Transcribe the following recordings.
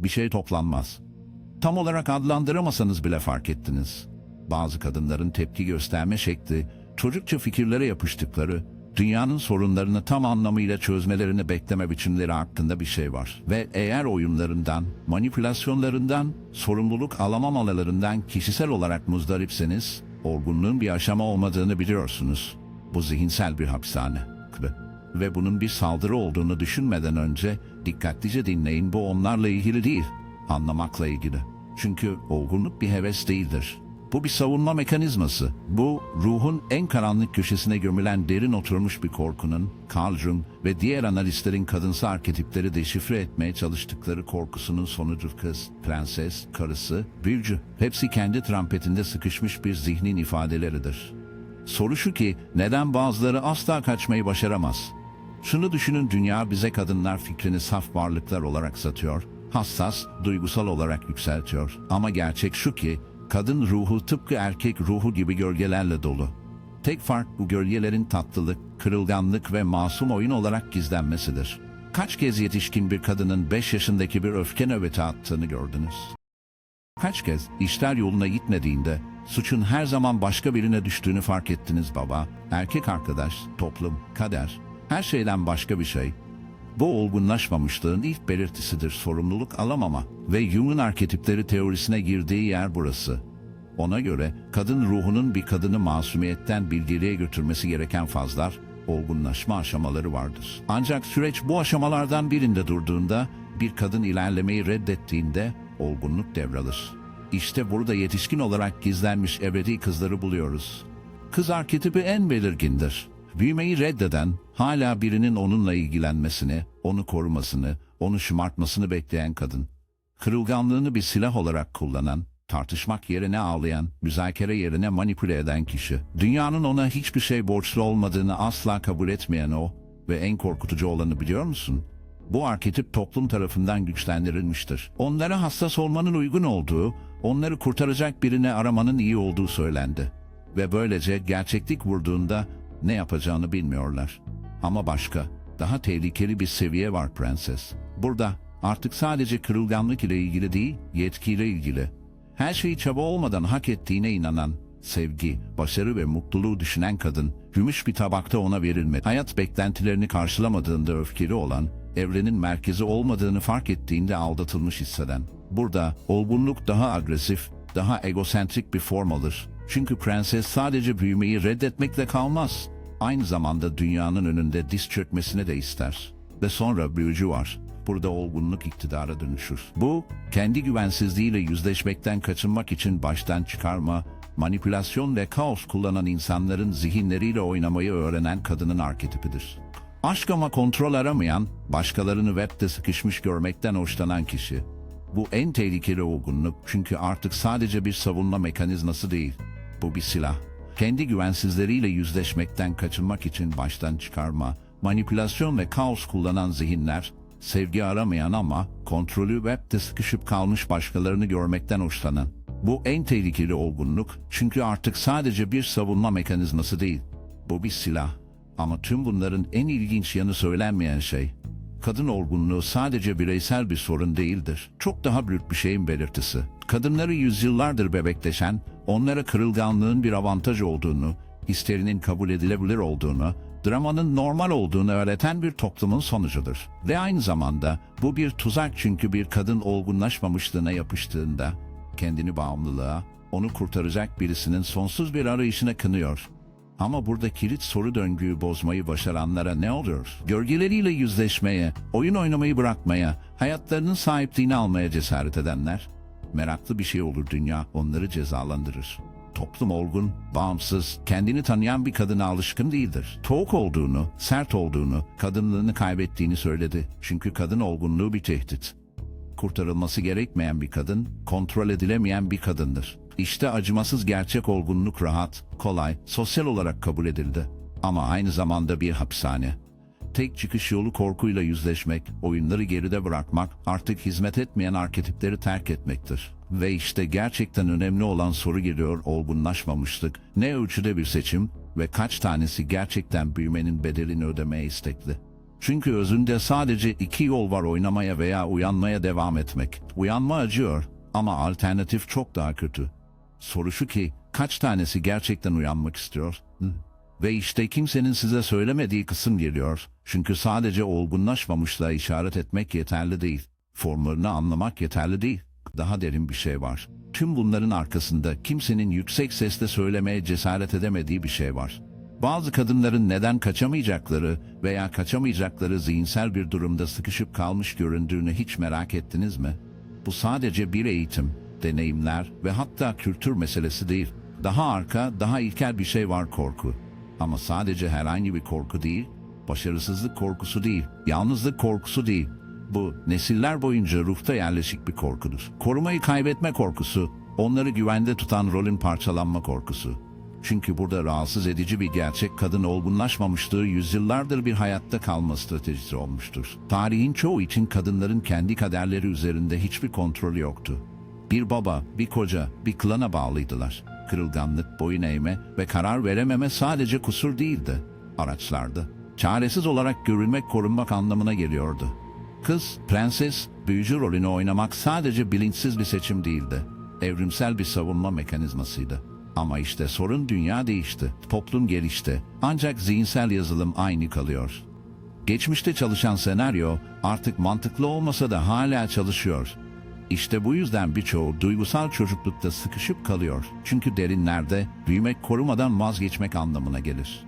Bir şey toplanmaz. Tam olarak adlandıramasanız bile fark ettiniz. Bazı kadınların tepki gösterme şekli, çocukça fikirlere yapıştıkları, dünyanın sorunlarını tam anlamıyla çözmelerini bekleme biçimleri hakkında bir şey var. Ve eğer oyunlarından, manipülasyonlarından, sorumluluk alamamalarından kişisel olarak muzdaripseniz, olgunluğun bir aşama olmadığını biliyorsunuz. Bu zihinsel bir hapishane. Ve, bunun bir saldırı olduğunu düşünmeden önce dikkatlice dinleyin bu onlarla ilgili değil, anlamakla ilgili. Çünkü olgunluk bir heves değildir. Bu bir savunma mekanizması. Bu ruhun en karanlık köşesine gömülen derin oturmuş bir korkunun, Carl Jung ve diğer analistlerin kadınsı arketipleri deşifre etmeye çalıştıkları korkusunun sonucu kız, prenses, karısı, büyücü. Hepsi kendi trampetinde sıkışmış bir zihnin ifadeleridir. Soru şu ki neden bazıları asla kaçmayı başaramaz? Şunu düşünün dünya bize kadınlar fikrini saf varlıklar olarak satıyor, hassas, duygusal olarak yükseltiyor. Ama gerçek şu ki kadın ruhu tıpkı erkek ruhu gibi gölgelerle dolu. Tek fark bu gölgelerin tatlılık, kırılganlık ve masum oyun olarak gizlenmesidir. Kaç kez yetişkin bir kadının 5 yaşındaki bir öfke nöbeti attığını gördünüz? Kaç kez işler yoluna gitmediğinde suçun her zaman başka birine düştüğünü fark ettiniz baba, erkek arkadaş, toplum, kader, her şeyden başka bir şey. Bu olgunlaşmamışlığın ilk belirtisidir sorumluluk alamama ve Jung'un arketipleri teorisine girdiği yer burası. Ona göre kadın ruhunun bir kadını masumiyetten bilgeliğe götürmesi gereken fazlar, olgunlaşma aşamaları vardır. Ancak süreç bu aşamalardan birinde durduğunda, bir kadın ilerlemeyi reddettiğinde olgunluk devralır. İşte burada yetişkin olarak gizlenmiş ebedi kızları buluyoruz. Kız arketipi en belirgindir. Büyümeyi reddeden, hala birinin onunla ilgilenmesini, onu korumasını, onu şımartmasını bekleyen kadın. Kırılganlığını bir silah olarak kullanan, tartışmak yerine ağlayan, müzakere yerine manipüle eden kişi. Dünyanın ona hiçbir şey borçlu olmadığını asla kabul etmeyen o ve en korkutucu olanı biliyor musun? Bu arketip toplum tarafından güçlendirilmiştir. Onlara hassas olmanın uygun olduğu, onları kurtaracak birini aramanın iyi olduğu söylendi. Ve böylece gerçeklik vurduğunda ne yapacağını bilmiyorlar. Ama başka, daha tehlikeli bir seviye var prenses. Burada artık sadece kırılganlık ile ilgili değil, yetkiyle ilgili. Her şeyi çaba olmadan hak ettiğine inanan, sevgi, başarı ve mutluluğu düşünen kadın, gümüş bir tabakta ona verilmedi. Hayat beklentilerini karşılamadığında öfkeli olan, evrenin merkezi olmadığını fark ettiğinde aldatılmış hisseden. Burada olgunluk daha agresif, daha egosentrik bir form alır. Çünkü prenses sadece büyümeyi reddetmekle kalmaz. Aynı zamanda dünyanın önünde diz çökmesine de ister. Ve sonra büyücü var. Burada olgunluk iktidara dönüşür. Bu, kendi güvensizliğiyle yüzleşmekten kaçınmak için baştan çıkarma, manipülasyon ve kaos kullanan insanların zihinleriyle oynamayı öğrenen kadının arketipidir. Aşk ama kontrol aramayan, başkalarını webde sıkışmış görmekten hoşlanan kişi. Bu en tehlikeli olgunluk çünkü artık sadece bir savunma mekanizması değil. Bu bir silah. Kendi güvensizleriyle yüzleşmekten kaçınmak için baştan çıkarma, manipülasyon ve kaos kullanan zihinler, sevgi aramayan ama kontrolü webde sıkışıp kalmış başkalarını görmekten hoşlanan. Bu en tehlikeli olgunluk çünkü artık sadece bir savunma mekanizması değil. Bu bir silah. Ama tüm bunların en ilginç yanı söylenmeyen şey, kadın olgunluğu sadece bireysel bir sorun değildir. Çok daha büyük bir şeyin belirtisi. Kadınları yüzyıllardır bebekleşen, onlara kırılganlığın bir avantaj olduğunu, histerinin kabul edilebilir olduğunu, dramanın normal olduğunu öğreten bir toplumun sonucudur. Ve aynı zamanda bu bir tuzak çünkü bir kadın olgunlaşmamışlığına yapıştığında, kendini bağımlılığa, onu kurtaracak birisinin sonsuz bir arayışına kınıyor. Ama burada kilit soru döngüyü bozmayı başaranlara ne oluyor? Gölgeleriyle yüzleşmeye, oyun oynamayı bırakmaya, hayatlarının sahipliğini almaya cesaret edenler. Meraklı bir şey olur dünya, onları cezalandırır. Toplum olgun, bağımsız, kendini tanıyan bir kadına alışkın değildir. Soğuk olduğunu, sert olduğunu, kadınlığını kaybettiğini söyledi. Çünkü kadın olgunluğu bir tehdit kurtarılması gerekmeyen bir kadın, kontrol edilemeyen bir kadındır. İşte acımasız gerçek olgunluk rahat, kolay, sosyal olarak kabul edildi. Ama aynı zamanda bir hapishane. Tek çıkış yolu korkuyla yüzleşmek, oyunları geride bırakmak, artık hizmet etmeyen arketipleri terk etmektir. Ve işte gerçekten önemli olan soru geliyor olgunlaşmamışlık. Ne ölçüde bir seçim ve kaç tanesi gerçekten büyümenin bedelini ödemeye istekli? Çünkü özünde sadece iki yol var oynamaya veya uyanmaya devam etmek. Uyanma acıyor ama alternatif çok daha kötü. Soru şu ki kaç tanesi gerçekten uyanmak istiyor? Hı? Ve işte kimsenin size söylemediği kısım geliyor. Çünkü sadece olgunlaşmamışla işaret etmek yeterli değil. Formlarını anlamak yeterli değil. Daha derin bir şey var. Tüm bunların arkasında kimsenin yüksek sesle söylemeye cesaret edemediği bir şey var. Bazı kadınların neden kaçamayacakları veya kaçamayacakları zihinsel bir durumda sıkışıp kalmış göründüğünü hiç merak ettiniz mi? Bu sadece bir eğitim, deneyimler ve hatta kültür meselesi değil. Daha arka, daha ilkel bir şey var korku. Ama sadece herhangi bir korku değil, başarısızlık korkusu değil, yalnızlık korkusu değil. Bu nesiller boyunca ruhta yerleşik bir korkudur. Korumayı kaybetme korkusu, onları güvende tutan rolün parçalanma korkusu. Çünkü burada rahatsız edici bir gerçek kadın olgunlaşmamışlığı yüzyıllardır bir hayatta kalma stratejisi olmuştur. Tarihin çoğu için kadınların kendi kaderleri üzerinde hiçbir kontrolü yoktu. Bir baba, bir koca, bir klana bağlıydılar. Kırılganlık, boyun eğme ve karar verememe sadece kusur değildi, araçlardı. Çaresiz olarak görülmek, korunmak anlamına geliyordu. Kız, prenses, büyücü rolünü oynamak sadece bilinçsiz bir seçim değildi. Evrimsel bir savunma mekanizmasıydı. Ama işte sorun dünya değişti, toplum gelişti. Ancak zihinsel yazılım aynı kalıyor. Geçmişte çalışan senaryo artık mantıklı olmasa da hala çalışıyor. İşte bu yüzden birçoğu duygusal çocuklukta sıkışıp kalıyor. Çünkü derinlerde büyümek korumadan vazgeçmek anlamına gelir.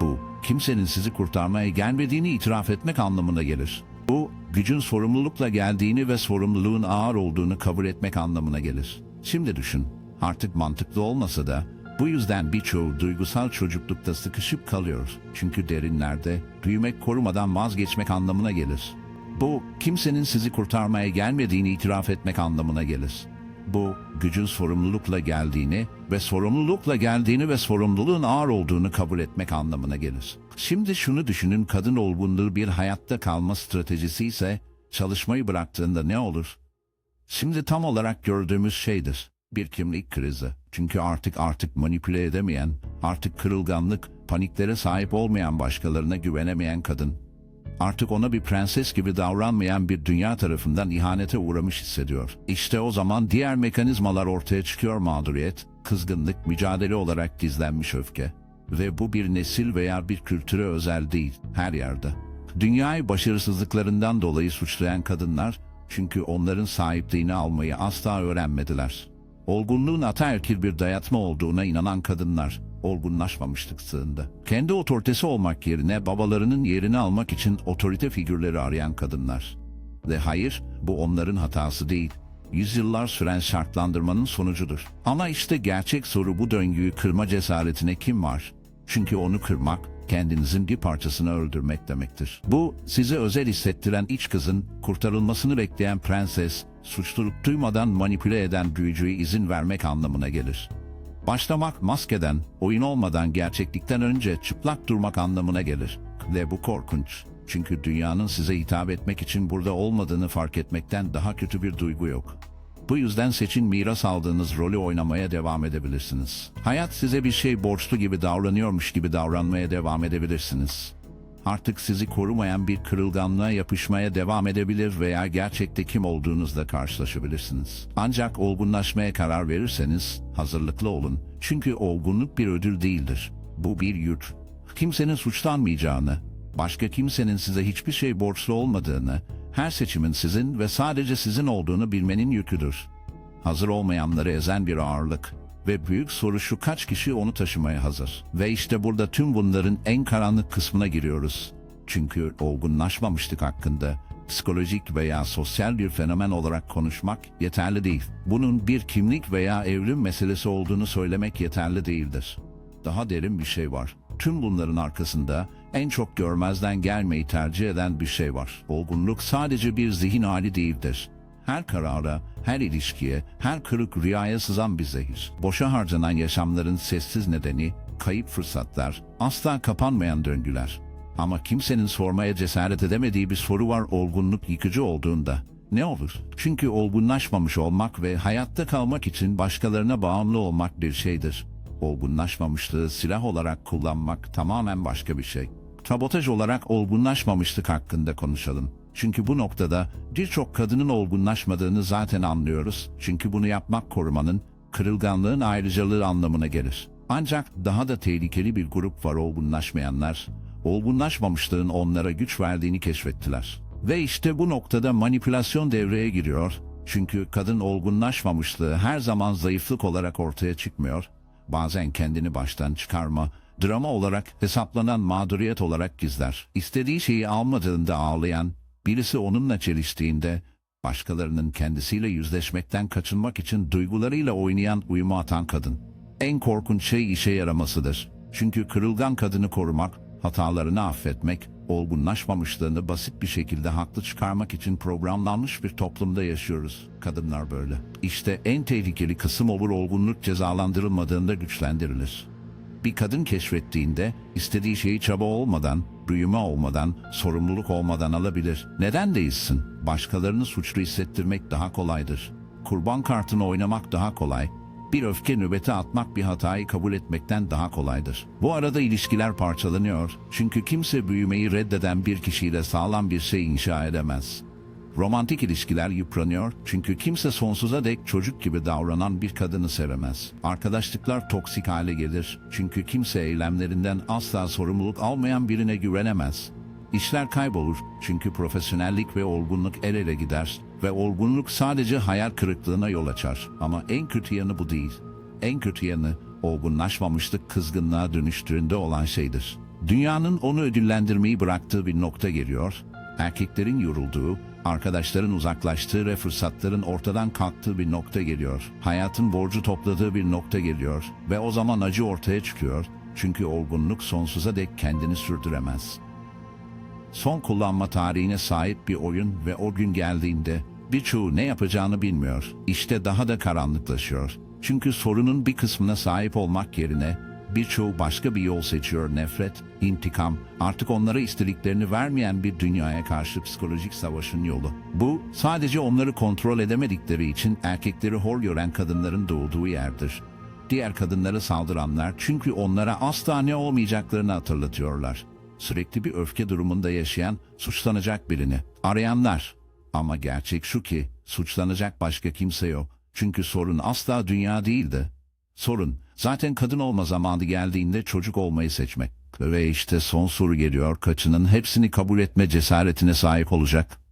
Bu, kimsenin sizi kurtarmaya gelmediğini itiraf etmek anlamına gelir. Bu, gücün sorumlulukla geldiğini ve sorumluluğun ağır olduğunu kabul etmek anlamına gelir. Şimdi düşün, artık mantıklı olmasa da bu yüzden birçoğu duygusal çocuklukta sıkışıp kalıyor. Çünkü derinlerde büyümek korumadan vazgeçmek anlamına gelir. Bu, kimsenin sizi kurtarmaya gelmediğini itiraf etmek anlamına gelir. Bu, gücün sorumlulukla geldiğini ve sorumlulukla geldiğini ve sorumluluğun ağır olduğunu kabul etmek anlamına gelir. Şimdi şunu düşünün kadın olgunluğu bir hayatta kalma stratejisi ise çalışmayı bıraktığında ne olur? Şimdi tam olarak gördüğümüz şeydir. Bir kimlik krizi. Çünkü artık artık manipüle edemeyen, artık kırılganlık, paniklere sahip olmayan başkalarına güvenemeyen kadın. Artık ona bir prenses gibi davranmayan bir dünya tarafından ihanete uğramış hissediyor. İşte o zaman diğer mekanizmalar ortaya çıkıyor mağduriyet, kızgınlık, mücadele olarak gizlenmiş öfke. Ve bu bir nesil veya bir kültüre özel değil, her yerde. Dünyayı başarısızlıklarından dolayı suçlayan kadınlar, çünkü onların sahipliğini almayı asla öğrenmediler. Olgunluğun ataerkil bir dayatma olduğuna inanan kadınlar, olgunlaşmamışlık sığında. Kendi otoritesi olmak yerine babalarının yerini almak için otorite figürleri arayan kadınlar. Ve hayır, bu onların hatası değil. Yüzyıllar süren şartlandırmanın sonucudur. Ama işte gerçek soru bu döngüyü kırma cesaretine kim var? Çünkü onu kırmak, kendinizin bir parçasını öldürmek demektir. Bu, size özel hissettiren iç kızın, kurtarılmasını bekleyen prenses, suçluluk duymadan manipüle eden büyücüye izin vermek anlamına gelir. Başlamak maskeden, oyun olmadan gerçeklikten önce çıplak durmak anlamına gelir. Ve bu korkunç. Çünkü dünyanın size hitap etmek için burada olmadığını fark etmekten daha kötü bir duygu yok. Bu yüzden seçin miras aldığınız rolü oynamaya devam edebilirsiniz. Hayat size bir şey borçlu gibi davranıyormuş gibi davranmaya devam edebilirsiniz. Artık sizi korumayan bir kırılganlığa yapışmaya devam edebilir veya gerçekte kim olduğunuzla karşılaşabilirsiniz. Ancak olgunlaşmaya karar verirseniz hazırlıklı olun. Çünkü olgunluk bir ödül değildir. Bu bir yük. Kimsenin suçlanmayacağını, başka kimsenin size hiçbir şey borçlu olmadığını, her seçimin sizin ve sadece sizin olduğunu bilmenin yüküdür. Hazır olmayanları ezen bir ağırlık ve büyük soru şu kaç kişi onu taşımaya hazır. Ve işte burada tüm bunların en karanlık kısmına giriyoruz. Çünkü olgunlaşmamışlık hakkında psikolojik veya sosyal bir fenomen olarak konuşmak yeterli değil. Bunun bir kimlik veya evrim meselesi olduğunu söylemek yeterli değildir. Daha derin bir şey var. Tüm bunların arkasında en çok görmezden gelmeyi tercih eden bir şey var. Olgunluk sadece bir zihin hali değildir. Her karara, her ilişkiye, her kırık rüyaya sızan bir zehir. Boşa harcanan yaşamların sessiz nedeni, kayıp fırsatlar, asla kapanmayan döngüler. Ama kimsenin sormaya cesaret edemediği bir soru var olgunluk yıkıcı olduğunda. Ne olur? Çünkü olgunlaşmamış olmak ve hayatta kalmak için başkalarına bağımlı olmak bir şeydir. Olgunlaşmamışlığı silah olarak kullanmak tamamen başka bir şey. Sabotaj olarak olgunlaşmamışlık hakkında konuşalım. Çünkü bu noktada birçok kadının olgunlaşmadığını zaten anlıyoruz. Çünkü bunu yapmak korumanın, kırılganlığın ayrıcalığı anlamına gelir. Ancak daha da tehlikeli bir grup var olgunlaşmayanlar. Olgunlaşmamışlığın onlara güç verdiğini keşfettiler. Ve işte bu noktada manipülasyon devreye giriyor. Çünkü kadın olgunlaşmamışlığı her zaman zayıflık olarak ortaya çıkmıyor. Bazen kendini baştan çıkarma, drama olarak hesaplanan mağduriyet olarak gizler. İstediği şeyi almadığında ağlayan, birisi onunla çeliştiğinde, başkalarının kendisiyle yüzleşmekten kaçınmak için duygularıyla oynayan uyuma atan kadın. En korkunç şey işe yaramasıdır. Çünkü kırılgan kadını korumak, hatalarını affetmek, olgunlaşmamışlığını basit bir şekilde haklı çıkarmak için programlanmış bir toplumda yaşıyoruz. Kadınlar böyle. İşte en tehlikeli kısım olur olgunluk cezalandırılmadığında güçlendirilir. Bir kadın keşfettiğinde istediği şeyi çaba olmadan, büyüme olmadan, sorumluluk olmadan alabilir. Neden değilsin? Başkalarını suçlu hissettirmek daha kolaydır. Kurban kartını oynamak daha kolay. Bir öfke nöbeti atmak bir hatayı kabul etmekten daha kolaydır. Bu arada ilişkiler parçalanıyor. Çünkü kimse büyümeyi reddeden bir kişiyle sağlam bir şey inşa edemez. Romantik ilişkiler yıpranıyor çünkü kimse sonsuza dek çocuk gibi davranan bir kadını sevemez. Arkadaşlıklar toksik hale gelir çünkü kimse eylemlerinden asla sorumluluk almayan birine güvenemez. İşler kaybolur çünkü profesyonellik ve olgunluk el ele gider ve olgunluk sadece hayal kırıklığına yol açar. Ama en kötü yanı bu değil. En kötü yanı olgunlaşmamışlık kızgınlığa dönüştüğünde olan şeydir. Dünyanın onu ödüllendirmeyi bıraktığı bir nokta geliyor. Erkeklerin yorulduğu, arkadaşların uzaklaştığı ve fırsatların ortadan kalktığı bir nokta geliyor. Hayatın borcu topladığı bir nokta geliyor ve o zaman acı ortaya çıkıyor. Çünkü olgunluk sonsuza dek kendini sürdüremez. Son kullanma tarihine sahip bir oyun ve o gün geldiğinde birçoğu ne yapacağını bilmiyor. İşte daha da karanlıklaşıyor. Çünkü sorunun bir kısmına sahip olmak yerine birçoğu başka bir yol seçiyor nefret, intikam, artık onlara istediklerini vermeyen bir dünyaya karşı psikolojik savaşın yolu. Bu sadece onları kontrol edemedikleri için erkekleri hor gören kadınların doğduğu yerdir. Diğer kadınlara saldıranlar çünkü onlara asla ne olmayacaklarını hatırlatıyorlar. Sürekli bir öfke durumunda yaşayan, suçlanacak birini arayanlar. Ama gerçek şu ki suçlanacak başka kimse yok. Çünkü sorun asla dünya değildi. Sorun zaten kadın olma zamanı geldiğinde çocuk olmayı seçmek. Ve işte son soru geliyor kaçının hepsini kabul etme cesaretine sahip olacak.